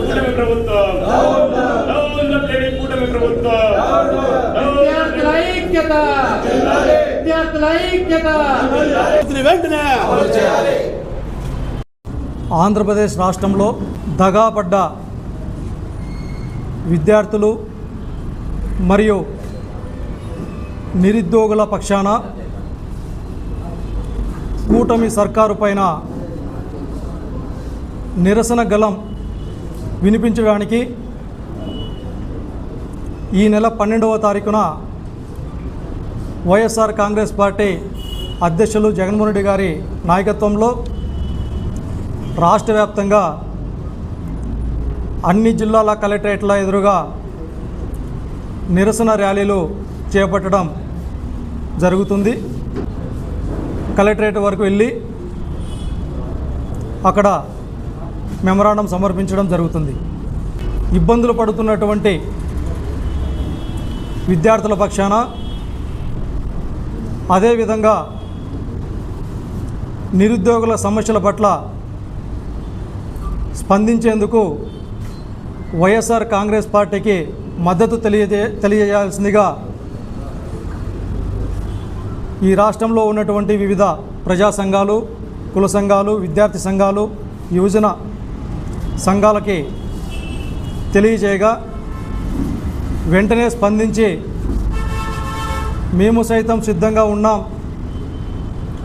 కూటమి ప్రభుత్వం కూటమి ప్రభుత్వం విద్యార్థుల ఐక్యత విద్యార్థుల ఐక్యత వెంటనే ఆంధ్రప్రదేశ్ రాష్ట్రంలో దగాపడ్డ విద్యార్థులు మరియు నిరుద్యోగుల పక్షాన కూటమి సర్కారు పైన నిరసన గలం వినిపించడానికి ఈ నెల పన్నెండవ తారీఖున వైఎస్ఆర్ కాంగ్రెస్ పార్టీ అధ్యక్షులు జగన్మోహన్ రెడ్డి గారి నాయకత్వంలో రాష్ట్ర వ్యాప్తంగా అన్ని జిల్లాల కలెక్టరేట్ల ఎదురుగా నిరసన ర్యాలీలు చేపట్టడం జరుగుతుంది. కలెక్టరేట్ వరకు వెళ్ళి అక్కడ మెమరాండం సమర్పించడం జరుగుతుంది. ఇబ్బందులు పడుతున్నటువంటి విద్యార్థుల పక్షాన అదేవిధంగా నిరుద్యోగుల సమస్యల పట్ల స్పందించేందుకు వైఎస్ఆర్ కాంగ్రెస్ పార్టీకి మద్దతు తెలియజే తెలియజేయాల్సిందిగా ఈ రాష్ట్రంలో ఉన్నటువంటి వివిధ ప్రజా సంఘాలు కుల సంఘాలు విద్యార్థి సంఘాలు యువజన సంఘాలకి తెలియజేయగా వెంటనే స్పందించి మేము సైతం సిద్ధంగా ఉన్నాం.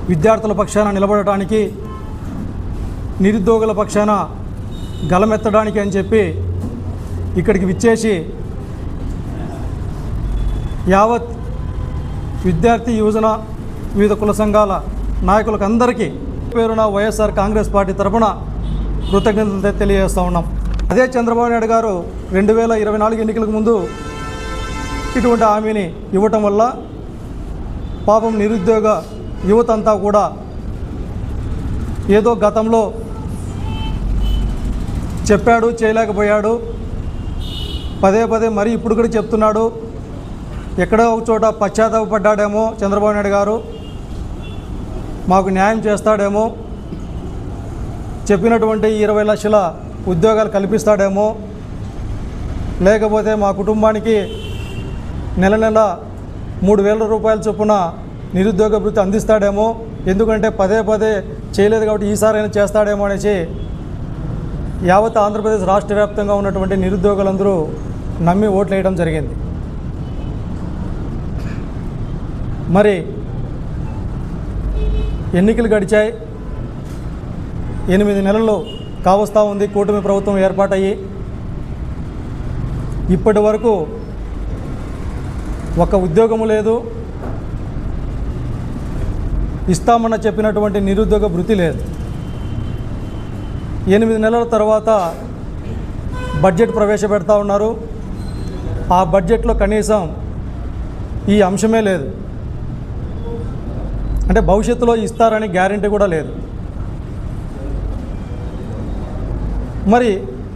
విద్యార్థుల పక్షాన నిలబడటానికి నిరుద్యోగుల పక్షాన గలమెత్తడానికి అని చెప్పి ఇక్కడికి విచ్చేసి యావత్ విద్యార్థి యువజన వివిధ కుల సంఘాల నాయకులకు అందరికీ పేరున వైఎస్ఆర్ కాంగ్రెస్ పార్టీ తరపున కృతజ్ఞతలు తెలియజేస్తూ ఉన్నాం. అదే చంద్రబాబు నాయుడు గారు రెండు వేల ఇరవై నాలుగు ఎన్నికలకు ముందు ఇటువంటి హామీని ఇవ్వటం వల్ల పాపం నిరుద్యోగ యువత అంతా కూడా ఏదో గతంలో చెప్పాడు చేయలేకపోయాడు. పదే పదే మరీ ఇప్పుడు కూడా చెప్తున్నాడు. ఎక్కడో ఒక చోట పశ్చాత్తాపడ్డాడేమో చంద్రబాబు నాయుడు గారు. మాకు న్యాయం చేస్తాడేమో. చెప్పినటువంటి ఇరవై లక్షల ఉద్యోగాలు కల్పిస్తాడేమో. లేకపోతే మా కుటుంబానికి నెల నెల మూడు వేల రూపాయల చొప్పున నిరుద్యోగ వృత్తి అందిస్తాడేమో. ఎందుకంటే పదే పదే చేయలేదు కాబట్టి ఈసారైనా చేస్తాడేమో అనేసి యావత్ ఆంధ్రప్రదేశ్ రాష్ట్ర వ్యాప్తంగా ఉన్నటువంటి నిరుద్యోగులందరూ నమ్మి ఓట్లు వేయడం జరిగింది. మరి ఎన్నికలు గడిచాయి. ఎనిమిది నెలలు కావస్తూ ఉంది. కూటమి ప్రభుత్వం ఏర్పాటయ్యి ఇప్పటి వరకు ఒక ఉద్యోగము లేదు. ఇస్తామన్న చెప్పినటువంటి నిరుద్యోగ భృతి లేదు. ఎనిమిది నెలల తర్వాత బడ్జెట్ ప్రవేశపెడతా ఉన్నారు. ఆ బడ్జెట్లో కనీసం ఈ అంశమే లేదు. అంటే భవిష్యత్తులో ఇస్తారని గ్యారంటీ కూడా లేదు. మరి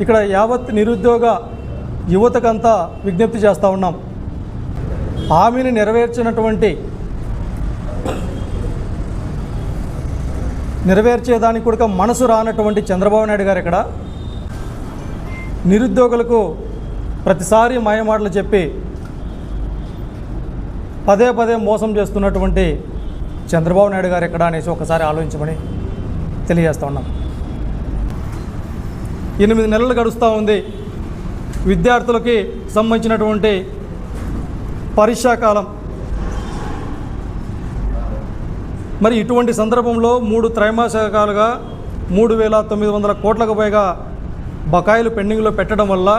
ఇక్కడ యావత్ నిరుద్యోగ యువతకంతా విజ్ఞప్తి చేస్తూ ఉన్నాం. హామీని నెరవేర్చినటువంటి నెరవేర్చేదానికి కూడా మనసు రానటువంటి చంద్రబాబు నాయుడు గారు ఇక్కడ. నిరుద్యోగులకు ప్రతిసారి మాయమాటలు చెప్పి పదే పదే మోసం చేస్తున్నటువంటి చంద్రబాబు నాయుడు గారు ఎక్కడ అనేసి ఒకసారి ఆలోచించమని తెలియజేస్తా ఉన్నాం. ఎనిమిది నెలలు గడుస్తూ ఉంది. విద్యార్థులకి సంబంధించినటువంటి పరీక్షాకాలం మరి ఇటువంటి సందర్భంలో మూడు త్రైమాసికాలుగా మూడు వేల తొమ్మిది వందల కోట్లకు పైగా బకాయిలు పెండింగ్లో పెట్టడం వల్ల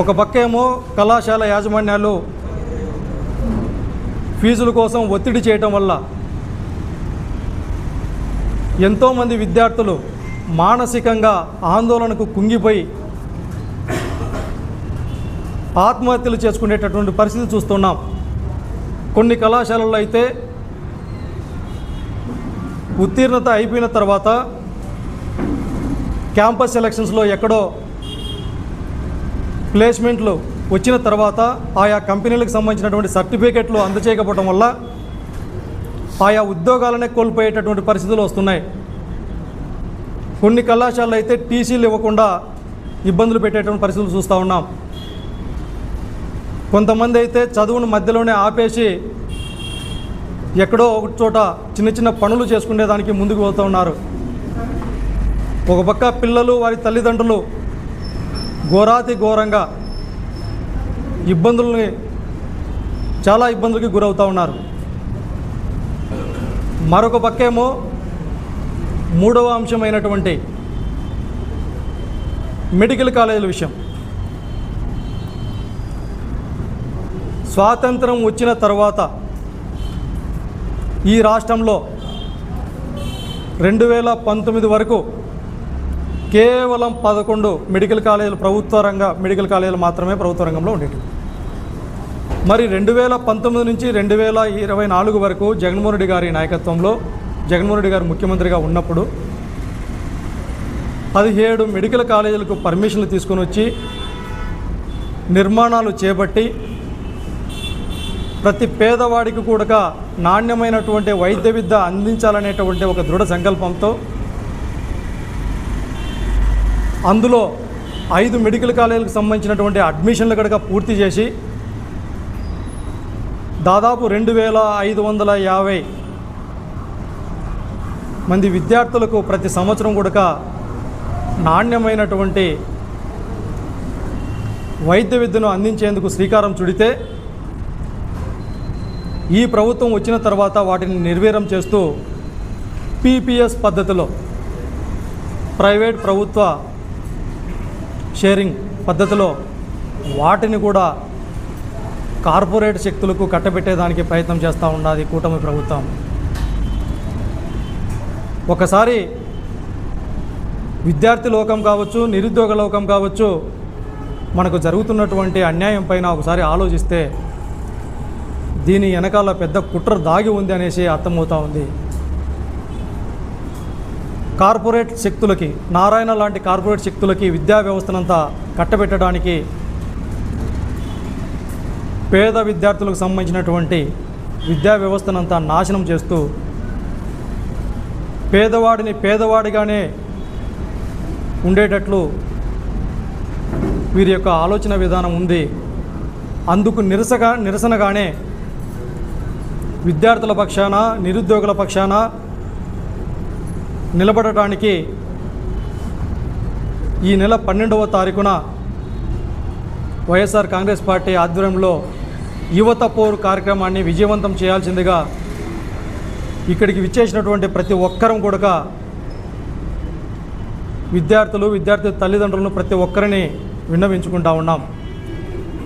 ఒక పక్కేమో కళాశాల యాజమాన్యాలు ఫీజుల కోసం ఒత్తిడి చేయటం వల్ల ఎంతోమంది విద్యార్థులు మానసికంగా ఆందోళనకు కుంగిపోయి ఆత్మహత్యలు చేసుకునేటటువంటి పరిస్థితి చూస్తున్నాం. కొన్ని కళాశాలల్లో అయితే ఉత్తీర్ణత అయిపోయిన తర్వాత క్యాంపస్ సెలక్షన్స్లో ఎక్కడో ప్లేస్మెంట్లు వచ్చిన తర్వాత ఆయా కంపెనీలకు సంబంధించినటువంటి సర్టిఫికెట్లు అందచేయకపోవడం వల్ల ఆయా ఉద్యోగాలనే కోల్పోయేటటువంటి పరిస్థితులు వస్తున్నాయి. కొన్ని కళాశాలలు అయితే టీసీలు ఇవ్వకుండా ఇబ్బందులు పెట్టేటువంటి పరిస్థితులు చూస్తూ ఉన్నాం. కొంతమంది అయితే చదువును మధ్యలోనే ఆపేసి ఎక్కడో ఒక చోట చిన్న చిన్న పనులు చేసుకునేదానికి ముందుకు పోతూ ఉన్నారు. ఒక పక్క పిల్లలు వారి తల్లిదండ్రులు ఘోరాతి ఘోరంగా ఇబ్బందుల్ని చాలా ఇబ్బందులకి గురవుతూ ఉన్నారు. మరొక పక్కేమో మూడవ అంశమైనటువంటి మెడికల్ కాలేజీల విషయం. స్వాతంత్రం వచ్చిన తర్వాత ఈ రాష్ట్రంలో రెండు వేల పంతొమ్మిది వరకు కేవలం పదకొండు మెడికల్ కాలేజీలు ప్రభుత్వ రంగ మెడికల్ కాలేజీలు మాత్రమే ప్రభుత్వ రంగంలో ఉండేవి మరి రెండు వేల పంతొమ్మిది నుంచి రెండు వేల ఇరవై నాలుగు వరకు జగన్మోహన్ రెడ్డి గారి నాయకత్వంలో జగన్మోహన్ రెడ్డి గారు ముఖ్యమంత్రిగా ఉన్నప్పుడు పదిహేడు మెడికల్ కాలేజీలకు పర్మిషన్లు తీసుకొని వచ్చి నిర్మాణాలు చేపట్టి ప్రతి పేదవాడికి కూడా నాణ్యమైనటువంటి వైద్య విద్య అందించాలనేటువంటి ఒక దృఢ సంకల్పంతో అందులో ఐదు మెడికల్ కాలేజీలకు సంబంధించినటువంటి అడ్మిషన్లు కనుక పూర్తి చేసి దాదాపు రెండు వేల ఐదు వందల యాభై మంది విద్యార్థులకు ప్రతి సంవత్సరం కూడా నాణ్యమైనటువంటి వైద్య విద్యను అందించేందుకు శ్రీకారం చుడితే ఈ ప్రభుత్వం వచ్చిన తర్వాత వాటిని నిర్వీరం చేస్తూ పీపీఎస్ పద్ధతిలో ప్రైవేట్ ప్రభుత్వ షేరింగ్ పద్ధతిలో వాటిని కూడా కార్పొరేట్ శక్తులకు కట్టబెట్టేదానికి ప్రయత్నం చేస్తూ ఉన్నది కూటమి ప్రభుత్వం. ఒకసారి విద్యార్థి లోకం కావచ్చు నిరుద్యోగ లోకం కావచ్చు మనకు జరుగుతున్నటువంటి అన్యాయం పైన ఒకసారి ఆలోచిస్తే దీని వెనకాల పెద్ద కుట్ర దాగి ఉంది అనేసి అర్థమవుతా ఉంది. కార్పొరేట్ శక్తులకి నారాయణ లాంటి కార్పొరేట్ శక్తులకి విద్యా వ్యవస్థనంతా కట్టబెట్టడానికి పేద విద్యార్థులకు సంబంధించినటువంటి విద్యా వ్యవస్థనంతా నాశనం చేస్తూ పేదవాడిని పేదవాడిగానే ఉండేటట్లు వీరి యొక్క ఆలోచన విధానం ఉంది. అందుకు నిరసగా నిరసనగానే విద్యార్థుల పక్షాన నిరుద్యోగుల పక్షాన నిలబడటానికి ఈ నెల పన్నెండవ తారీఖున వైఎస్ఆర్ కాంగ్రెస్ పార్టీ ఆధ్వర్యంలో యువత పోరు కార్యక్రమాన్ని విజయవంతం చేయాల్సిందిగా ఇక్కడికి విచ్చేసినటువంటి ప్రతి ఒక్కరం కూడా విద్యార్థులు విద్యార్థి తల్లిదండ్రులను ప్రతి ఒక్కరిని విన్నవించుకుంటా ఉన్నాం.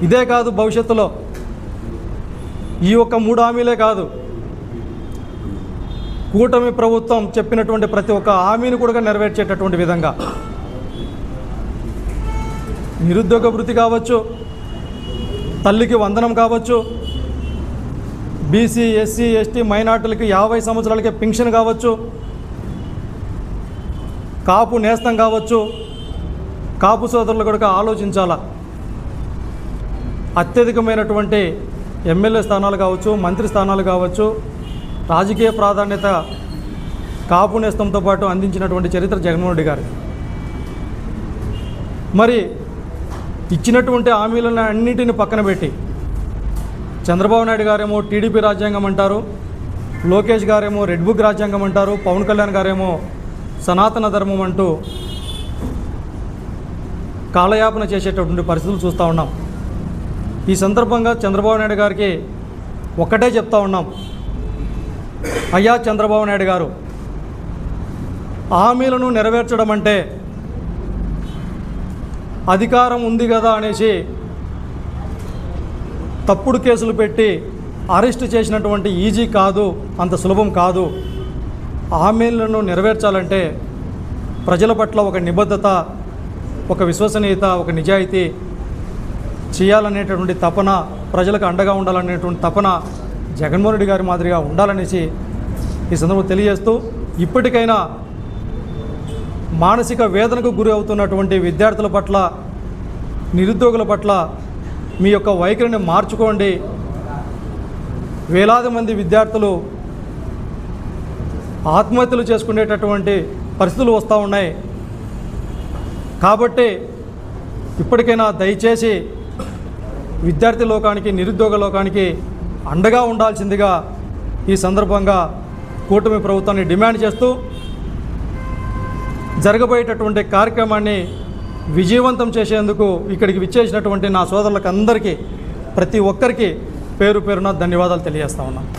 ఇదే కాదు భవిష్యత్తులో. ఈ ఒక్క మూడు హామీలే కాదు. కూటమి ప్రభుత్వం చెప్పినటువంటి ప్రతి ఒక్క హామీని కూడా నెరవేర్చేటటువంటి విధంగా. నిరుద్యోగ వృత్తి కావచ్చు తల్లికి వందనం కావచ్చు బీసీ ఎస్సీ ఎస్టీ మైనార్టీలకి యాభై సంవత్సరాలకే పెన్షన్ కావచ్చు కాపు నేస్తం కావచ్చు కాపు సోదరులు కూడా ఆలోచించాలా? అత్యధికమైనటువంటి ఎమ్మెల్యే స్థానాలు కావచ్చు మంత్రి స్థానాలు కావచ్చు రాజకీయ ప్రాధాన్యత కాపు నేస్తంతో పాటు అందించినటువంటి చరిత్ర జగన్మోహన్ రెడ్డి గారు. మరి ఇచ్చినటువంటి హామీలను అన్నిటిని పక్కన పెట్టి చంద్రబాబు నాయుడు గారేమో టీడీపీ రాజ్యాంగం అంటారు లోకేష్ గారేమో రెడ్ బుక్ రాజ్యాంగం అంటారు పవన్ కళ్యాణ్ గారేమో సనాతన ధర్మం అంటూ కాలయాపన చేసేటటువంటి పరిస్థితులు చూస్తూ ఉన్నాం. ఈ సందర్భంగా చంద్రబాబు నాయుడు గారికి ఒక్కటే చెప్తా ఉన్నాం. అయ్యా చంద్రబాబు నాయుడు గారు హామీలను నెరవేర్చడం అంటే అధికారం ఉంది కదా అనేసి తప్పుడు కేసులు పెట్టి అరెస్ట్ చేసినటువంటి ఈజీ కాదు అంత సులభం కాదు. హామీలను నెరవేర్చాలంటే ప్రజల పట్ల ఒక నిబద్ధత ఒక విశ్వసనీయత ఒక నిజాయితీ చేయాలనేటటువంటి తపన ప్రజలకు అండగా ఉండాలనేటువంటి తపన జగన్మోహన్ రెడ్డి గారి మాదిరిగా ఉండాలనేసి ఈ సందర్భంలో తెలియజేస్తూ ఇప్పటికైనా మానసిక వేదనకు గురి అవుతున్నటువంటి విద్యార్థుల పట్ల నిరుద్యోగుల పట్ల మీ యొక్క వైఖరిని మార్చుకోండి. వేలాది మంది విద్యార్థులు ఆత్మహత్యలు చేసుకునేటటువంటి పరిస్థితులు వస్తూ ఉన్నాయి. కాబట్టి ఇప్పటికైనా దయచేసి విద్యార్థి లోకానికి నిరుద్యోగ లోకానికి అండగా ఉండాల్సిందిగా ఈ సందర్భంగా కూటమి ప్రభుత్వాన్ని డిమాండ్ చేస్తూ జరగబోయేటటువంటి కార్యక్రమాన్ని విజయవంతం చేసేందుకు ఇక్కడికి విచ్చేసినటువంటి నా సోదరులకు అందరికీ ప్రతి ఒక్కరికి పేరు పేరున ధన్యవాదాలు తెలియజేస్తా ఉన్నాను.